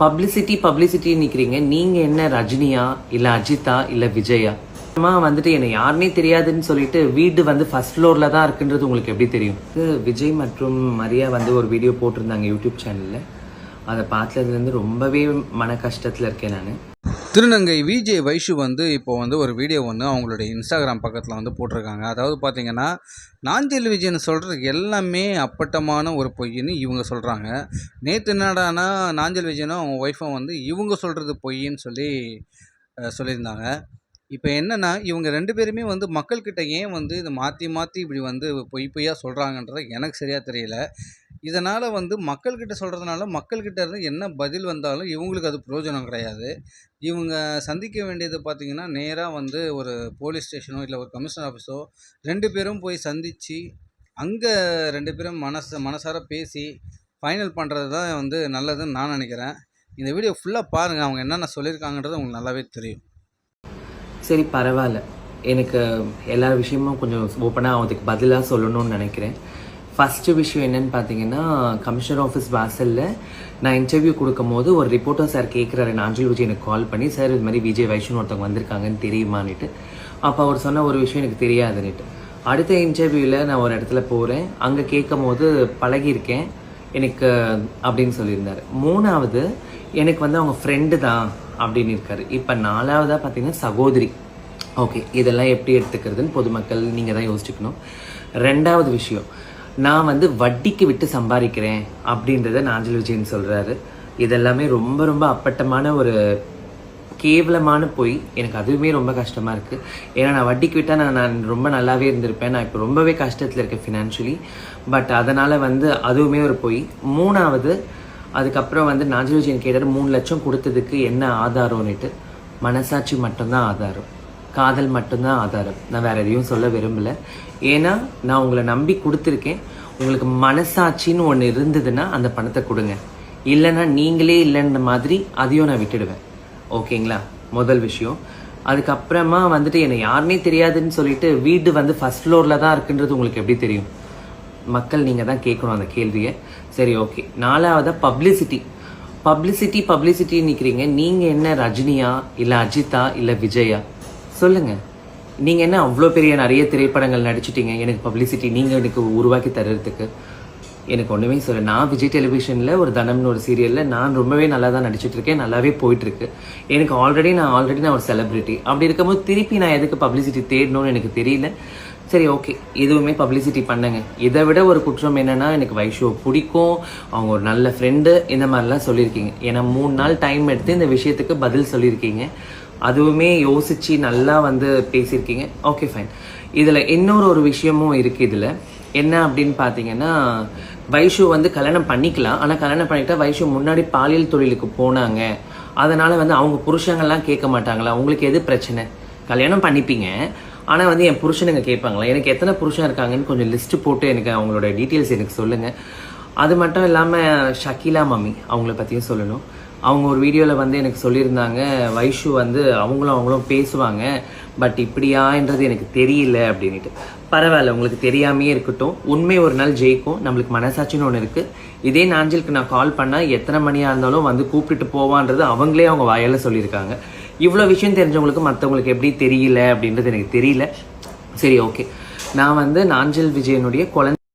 Publicity publicity நிற்கிறீங்க நீங்க என்ன ரஜினியா இல்ல அஜித்தா இல்ல விஜயா? வந்துட்டு என்னை யாருனே தெரியாதுன்னு சொல்லிட்டு வீடு வந்து ஃபர்ஸ்ட் ஃப்ளோரில் தான் இருக்குன்றது உங்களுக்கு எப்படி தெரியும்? விஜய் மற்றும் மரியா வந்து ஒரு வீடியோ போட்டிருந்தாங்க யூடியூப் சேனலில் அதை பார்த்ததுலேருந்து ரொம்பவே மன கஷ்டத்தில் இருக்கேன் நான். திருநங்கை விஜே வைஷு வந்து இப்போ வந்து ஒரு வீடியோ ஒன்று அவங்களுடைய இன்ஸ்டாகிராம் பக்கத்தில் வந்து போட்டிருக்காங்க. அதாவது பார்த்தீங்கன்னா நாஞ்சல் விஜயன் சொல்கிறது எல்லாமே அப்பட்டமான ஒரு பொய்ன்னு இவங்க சொல்கிறாங்க நேற்று என்னடானா நாஞ்சல் விஜயனும் அவங்க ஒய்ஃபும் வந்து இவங்க சொல்கிறது பொய்ன்னு சொல்லி சொல்லியிருந்தாங்க. இப்போ என்னென்னா இவங்க ரெண்டு பேருமே வந்து மக்கள்கிட்ட ஏன் வந்து இதை மாற்றி மாற்றி இப்படி வந்து பொய் பொய்யாக சொல்கிறாங்கன்றது எனக்கு சரியாக தெரியல. இதனால் வந்து மக்கள்கிட்ட சொல்கிறதுனால மக்கள்கிட்ட இருந்து என்ன பதில் வந்தாலும் இவங்களுக்கு அது பிரயோஜனம் கிடையாது. இவங்க சந்திக்க வேண்டியது பார்த்திங்கன்னா நேராக வந்து ஒரு போலீஸ் ஸ்டேஷனோ இல்லை ஒரு கமிஷனர் ஆஃபீஸோ ரெண்டு பேரும் போய் சந்தித்து அங்கே ரெண்டு பேரும் மனசு மனசார பேசி ஃபைனல் பண்ணுறது தான் வந்து நல்லதுன்னு நான் நினைக்கிறேன். இந்த வீடியோ ஃபுல்லாக பாருங்கள் அவங்க என்னென்ன சொல்லியிருக்காங்கன்றது உங்களுக்கு நல்லாவே தெரியும். சரி பரவாயில்ல. எனக்கு எல்லா விஷயமும் கொஞ்சம் ஓப்பனாக அவங்களுக்கு பதிலாக சொல்லணும்னு நினைக்கிறேன். ஃபஸ்ட்டு விஷயம் என்னன்னு பார்த்தீங்கன்னா கமிஷனர் ஆஃபீஸ் வாசலில் நான் இன்டர்வியூ கொடுக்கும் போது ஒரு ரிப்போர்ட்டர் சார் கேட்குறாரு நாஞ்சல் விஜய் எனக்கு கால் பண்ணி சார் இது மாதிரி விஜய் வைஷ்ணு ஒருத்தவங்க வந்திருக்காங்கன்னு தெரியுமான்னுட்டு. அப்போ அவர் சொன்ன ஒரு விஷயம் எனக்கு தெரியாதுன்னுட்டு. அடுத்த இன்டர்வியூவில் நான் ஒரு இடத்துல போகிறேன் அங்கே கேட்கும் போது பழகியிருக்கேன். எனக்கு அப்படின்னு சொல்லியிருந்தார். மூணாவது எனக்கு வந்து அவங்க ஃப்ரெண்டு தான் அப்படின்னு இருக்காரு. இப்போ நாலாவதாக பார்த்தீங்கன்னா சகோதரி. ஓகே இதெல்லாம் எப்படி எடுத்துக்கிறதுன்னு பொதுமக்கள் நீங்கள் தான் யோசிச்சுக்கணும். ரெண்டாவது விஷயம் நான் வந்து வட்டிக்கு விட்டு சம்பாதிக்கிறேன் அப்படின்றத நாஞ்சல் விஜயன் சொல்கிறாரு இதெல்லாமே ரொம்ப ரொம்ப அப்பட்டமான ஒரு கேவலமான பொய். எனக்கு அதுவுமே ரொம்ப கஷ்டமாக இருக்குது ஏன்னா நான் வட்டிக்கு விட்டால் நான் நான் ரொம்ப நல்லாவே இருந்திருப்பேன். நான் இப்போ ரொம்பவே கஷ்டத்தில் இருக்கேன் ஃபினான்ஷியலி பட் அதனால் வந்து அதுவுமே ஒரு பொய். மூணாவது அதுக்கப்புறம் வந்து நாஞ்சல் விஜயன் கேட்டார் மூணு லட்சம் கொடுத்ததுக்கு என்ன ஆதாரம்னுட்டு. மனசாட்சி மட்டும்தான் ஆதாரம். காதல் மட்டும்தான் ஆதாரம். நான் வேற எதையும் சொல்ல விரும்பல. ஏன்னா நான் உங்களை நம்பி கொடுத்துருக்கேன். உங்களுக்கு மனசாட்சின்னு ஒன்று இருந்ததுன்னா அந்த பணத்தை கொடுங்க. இல்லைன்னா நீங்களே இல்லைன்ற மாதிரி அதையும் நான் விட்டுடுவேன். ஓகேங்களா? முதல் விஷயம். அதுக்கப்புறமா வந்துட்டு என்னை யாருனே தெரியாதுன்னு சொல்லிட்டு வீடு வந்து ஃபர்ஸ்ட் ஃப்ளோரில் தான் இருக்குன்றது உங்களுக்கு எப்படி தெரியும்? மக்கள் நீங்கள் தான் கேட்கணும் அந்த கேள்வியை. சரி ஓகே. நாலாவதாக பப்ளிசிட்டி பப்ளிசிட்டி பப்ளிசிட்டி நிற்கிறீங்க நீங்கள் என்ன ரஜினியா இல்லை அஜித்தா இல்லை விஜயா? சொல்லுங்க. நீங்கள் என்ன அவ்வளோ பெரிய நிறைய திரைப்படங்கள் நடிச்சிட்டீங்க? எனக்கு பப்ளிசிட்டி நீங்கள் எனக்கு உருவாக்கி தர்றதுக்கு. எனக்கு ஒன்றுமே சொல்ல நான் விஜய் டெலிவிஷனில் ஒரு தனம்னு ஒரு சீரியலில் நான் ரொம்பவே நல்லா தான் நடிச்சிட்டு இருக்கேன் நல்லாவே போயிட்டு இருக்கு எனக்கு ஆல்ரெடி நான் ஆல்ரெடி நான் ஒரு செலிபிரிட்டி அப்படி இருக்கும்போது திருப்பி நான் எதுக்கு பப்ளிசிட்டி தேடணும்னு எனக்கு தெரியல. சரி ஓகே இதுவுமே பப்ளிசிட்டி பண்ணுங்க. இதை விட ஒரு குற்றம் என்னன்னா எனக்கு வைஷோ பிடிக்கும். அவங்க ஒரு நல்ல ஃப்ரெண்டு இந்த மாதிரிலாம் சொல்லியிருக்கீங்க. ஏன்னா மூணு நாள் டைம் எடுத்து இந்த விஷயத்துக்கு பதில் சொல்லியிருக்கீங்க. அதுவுமே யோசிச்சு நல்லா வந்து பேசியிருக்கீங்க. ஓகே ஃபைன் இதில் இன்னொரு ஒரு விஷயமும் இருக்குது இதில். என்ன அப்படின்னு பார்த்தீங்கன்னா வைஷு வந்து கல்யாணம் பண்ணிக்கலாம். ஆனால் கல்யாணம் பண்ணிக்கிட்டால் வைஷு முன்னாடி பாலியல் தொழிலுக்கு போனாங்க. அதனால் வந்து அவங்க புருஷங்கள்லாம் கேட்க மாட்டாங்களா? உங்களுக்கு எது பிரச்சனை? கல்யாணம் பண்ணிப்பீங்க. ஆனால் வந்து என் புருஷனுங்க கேட்பாங்களா? எனக்கு எத்தனை புருஷன் இருக்காங்கன்னு கொஞ்சம் லிஸ்ட் போட்டு எனக்கு அவங்களோட டீட்டெயில்ஸ் எனக்கு சொல்லுங்கள் அது மட்டும் இல்லாமல் ஷக்கீலா மம்மி அவங்கள பற்றியும் சொல்லணும். அவங்க ஒரு வீடியோவில் வந்து எனக்கு சொல்லியிருந்தாங்க வைஷு வந்து அவங்களும் அவங்களும் பேசுவாங்க பட் இப்படியான்றது எனக்கு தெரியல அப்படின்ட்டு பரவாயில்ல உங்களுக்கு தெரியாமையே இருக்கட்டும். உண்மை ஒரு நாள் ஜெயிக்கும். நம்மளுக்கு மனசாட்சின்னு ஒன்று இருக்குது இதே நாஞ்சலுக்கு நான் கால் பண்ணால் எத்தனை மணியாக இருந்தாலும் வந்து கூப்பிட்டுட்டு போவான்றது அவங்களே அவங்க வாயால் சொல்லியிருக்காங்க. இவ்வளோ விஷயம் தெரிஞ்சவங்களுக்கு மற்றவங்களுக்கு எப்படி தெரியல அப்படின்றது எனக்கு தெரியல. சரி ஓகே நான் வந்து நாஞ்சல் விஜயனுடைய குழந்தை